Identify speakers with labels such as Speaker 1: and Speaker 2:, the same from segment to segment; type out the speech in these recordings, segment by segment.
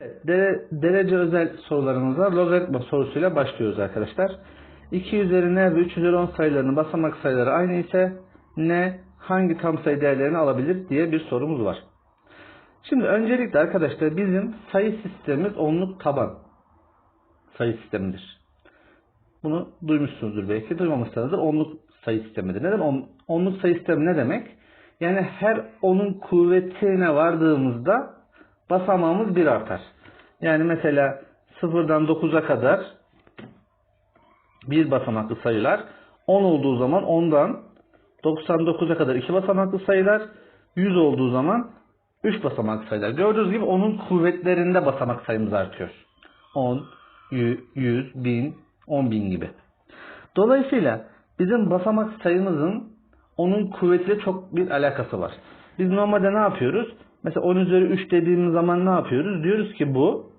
Speaker 1: Dere- derece özel sorularımıza logaritma sorusuyla başlıyoruz arkadaşlar. 2 üzeri n ve 3 üzeri 10 sayılarının basamak sayıları aynı ise n hangi tam sayı değerlerini alabilir diye bir sorumuz var. Şimdi öncelikle arkadaşlar bizim sayı sistemimiz onluk taban sayı sistemidir. Bunu duymuşsunuzdur belki. Duymamışsanız da onluk sayı sistemidir. Neden? On- onluk sayı sistemi ne demek? Yani her onun kuvvetine vardığımızda basamağımız bir artar. Yani mesela 0'dan 9'a kadar bir basamaklı sayılar 10 olduğu zaman 10'dan 99'a kadar iki basamaklı sayılar 100 olduğu zaman 3 basamaklı sayılar. Gördüğünüz gibi onun kuvvetlerinde basamak sayımız artıyor. 10, 100, 1000, 10.000 gibi. Dolayısıyla bizim basamak sayımızın onun kuvvetiyle çok bir alakası var. Biz normalde ne yapıyoruz? Mesela 10 üzeri 3 dediğimiz zaman ne yapıyoruz? Diyoruz ki bu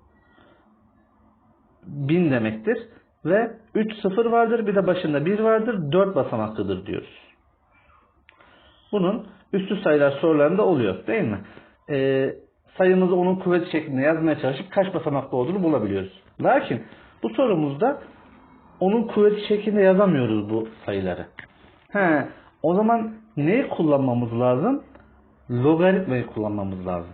Speaker 1: 1000 demektir. Ve 3 sıfır vardır bir de başında 1 vardır 4 basamaklıdır diyoruz. Bunun üstü sayılar sorularında oluyor değil mi? Ee, sayımızı onun kuvveti şeklinde yazmaya çalışıp kaç basamaklı olduğunu bulabiliyoruz. Lakin bu sorumuzda onun kuvveti şeklinde yazamıyoruz bu sayıları. He, o zaman neyi kullanmamız lazım? Logaritmayı kullanmamız lazım.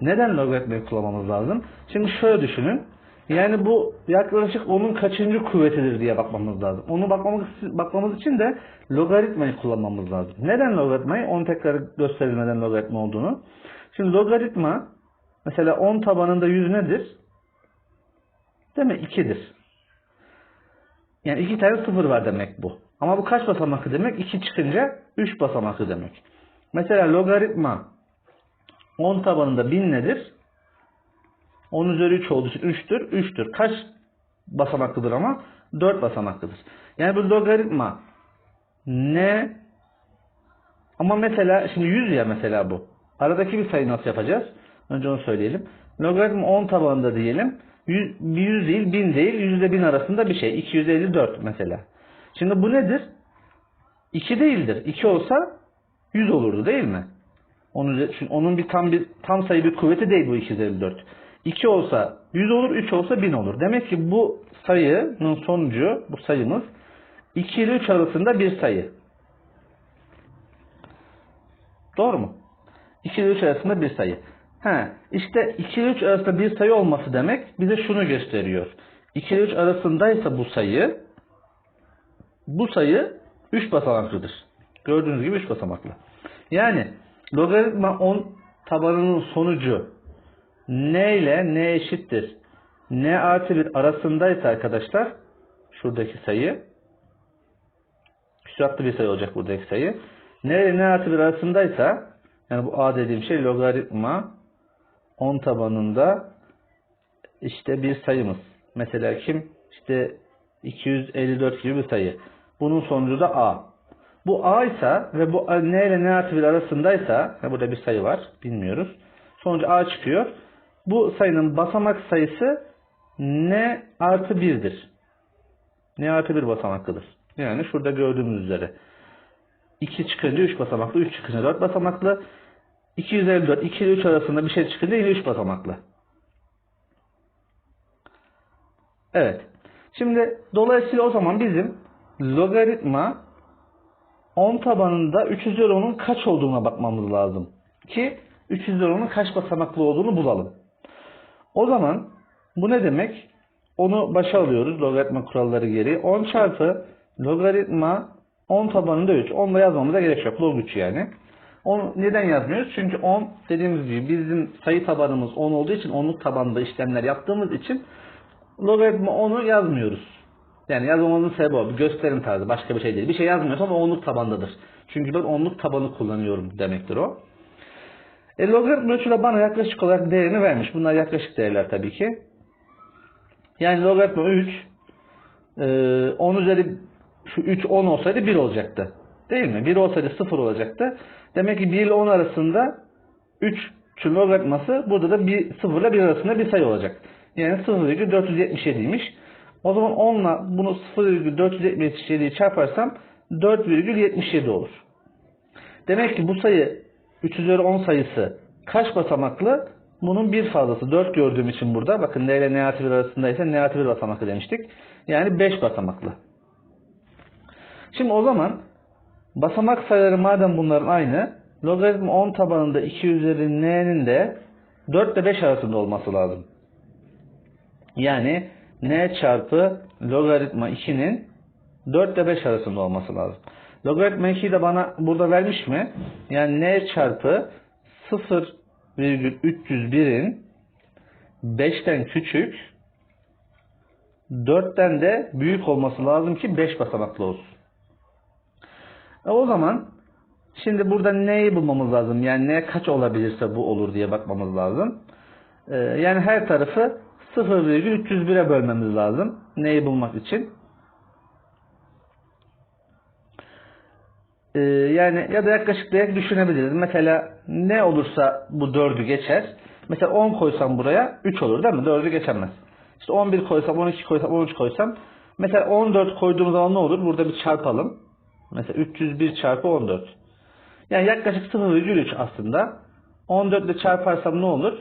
Speaker 1: Neden logaritmayı kullanmamız lazım? Şimdi şöyle düşünün. Yani bu yaklaşık onun kaçıncı kuvvetidir diye bakmamız lazım. Onu bakmamız, bakmamız için de logaritmayı kullanmamız lazım. Neden logaritmayı? Onu tekrar gösterelim logaritma olduğunu. Şimdi logaritma mesela 10 tabanında 100 nedir? Değil mi? 2'dir. Yani iki tane sıfır var demek bu. Ama bu kaç basamaklı demek? 2 çıkınca 3 basamaklı demek. Mesela logaritma 10 tabanında 1000 nedir? 10 üzeri 3 olduğu için 3'tür. 3'tür. Kaç basamaklıdır ama? 4 basamaklıdır. Yani bu logaritma ne? Ama mesela şimdi 100 ya mesela bu. Aradaki bir sayı nasıl yapacağız? Önce onu söyleyelim. Logaritma 10 tabanında diyelim. 100, 100 değil 1000 değil. 100 ile 1000 arasında bir şey. 254 mesela. Şimdi bu nedir? 2 değildir. 2 olsa 100 olurdu değil mi? Onun, onun bir tam bir tam sayı bir kuvveti değil bu 254. 2 olsa 100 olur, 3 olsa 1000 olur. Demek ki bu sayının sonucu, bu sayımız 2 ile 3 arasında bir sayı. Doğru mu? 2 ile 3 arasında bir sayı. He, işte 2 ile 3 arasında bir sayı olması demek bize şunu gösteriyor. 2 ile 3 arasındaysa bu sayı bu sayı 3 basamaklıdır. Gördüğünüz gibi 3 basamaklı. Yani logaritma 10 tabanının sonucu n ile n eşittir. n artı 1 arasındaysa arkadaşlar şuradaki sayı küsuratlı bir sayı olacak buradaki sayı. n ile n artı 1 arasındaysa yani bu a dediğim şey logaritma 10 tabanında işte bir sayımız. Mesela kim? İşte 254 gibi bir sayı. Bunun sonucu da a. Bu a ise ve bu n ile n artı 1 arasındaysa burada bir sayı var bilmiyoruz. Sonucu a çıkıyor. Bu sayının basamak sayısı n artı 1'dir. n artı 1 basamaklıdır. Yani şurada gördüğümüz üzere. 2 çıkınca 3 basamaklı, 3 çıkınca 4 basamaklı. 254, 2 ile 3 arasında bir şey çıkınca yine 3 basamaklı. Evet. Şimdi dolayısıyla o zaman bizim logaritma 10 tabanında 3 üzeri 10'un kaç olduğuna bakmamız lazım. Ki 3 üzeri 10'un kaç basamaklı olduğunu bulalım. O zaman bu ne demek? Onu başa alıyoruz logaritma kuralları gereği. 10 çarpı logaritma 10 tabanında 3. 10 da yazmamıza gerek yok. Log 3 yani. Onu neden yazmıyoruz? Çünkü 10 dediğimiz gibi bizim sayı tabanımız 10 olduğu için onluk tabanda işlemler yaptığımız için logaritma 10'u yazmıyoruz. Yani yazmamızın sebebi o. Bir gösterim tarzı. Başka bir şey değil. Bir şey yazmıyorsam o onluk tabandadır. Çünkü ben onluk tabanı kullanıyorum demektir o. E, logaritma ölçüde bana yaklaşık olarak değerini vermiş. Bunlar yaklaşık değerler tabii ki. Yani logaritma 3 e, 10 üzeri şu 3 10 olsaydı 1 olacaktı. Değil mi? 1 olsaydı 0 olacaktı. Demek ki 1 ile 10 arasında 3 çünkü logaritması burada da 1, 0 ile 1 arasında bir sayı olacak. Yani 0,477'ymiş. O zaman 10 ile bunu 0,477'yi çarparsam 4,77 olur. Demek ki bu sayı 3 üzeri 10 sayısı kaç basamaklı? bunun bir fazlası. 4 gördüğüm için burada. Bakın n ile n artı 1 arasındaysa n artı 1 basamaklı demiştik. Yani 5 basamaklı. Şimdi o zaman basamak sayıları madem bunların aynı logaritma 10 tabanında 2 üzeri n'nin de 4 ile 5 arasında olması lazım. Yani n çarpı logaritma 2'nin 4 ile 5 arasında olması lazım. Logaritma 2'yi de bana burada vermiş mi? Yani n çarpı 0,301'in 5'ten küçük 4'ten de büyük olması lazım ki 5 basamaklı olsun. E o zaman şimdi burada neyi bulmamız lazım? Yani ne kaç olabilirse bu olur diye bakmamız lazım. E, yani her tarafı 0,301'e bölmemiz lazım. Neyi bulmak için? E, yani ya da yaklaşıklayarak düşünebiliriz. Mesela ne olursa bu 4'ü geçer. Mesela 10 koysam buraya 3 olur değil mi? 4'ü geçemez. İşte 11 koysam, 12 koysam, 13 koysam. Mesela 14 koyduğum zaman ne olur? Burada bir çarpalım. Mesela 301 çarpı 14. Yani yaklaşık 0,3 aslında. 14 ile çarparsam ne olur?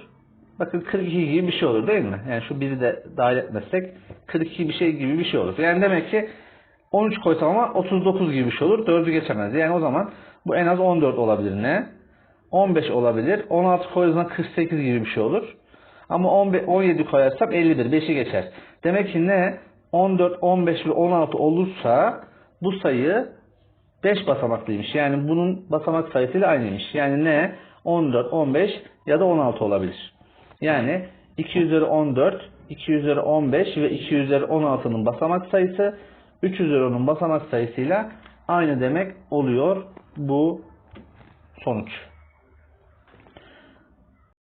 Speaker 1: Bakın 42 gibi bir şey olur değil mi? Yani şu biri de dahil etmezsek 42 bir şey gibi bir şey olur. Yani demek ki 13 koysam ama 39 gibi bir şey olur. 4'ü geçemez. Yani o zaman bu en az 14 olabilir ne? 15 olabilir. 16 koyarsam 48 gibi bir şey olur. Ama 15, 17 koyarsam 51. 5'i geçer. Demek ki ne? 14, 15 ve 16 olursa bu sayı 5 basamaklıymış. Yani bunun basamak sayısıyla aynıymış. Yani ne? 14, 15 ya da 16 olabilir. Yani 2 üzeri 14, 2 üzeri 15 ve 2 üzeri 16'nın basamak sayısı 3 üzeri 10'un basamak sayısıyla aynı demek oluyor bu sonuç.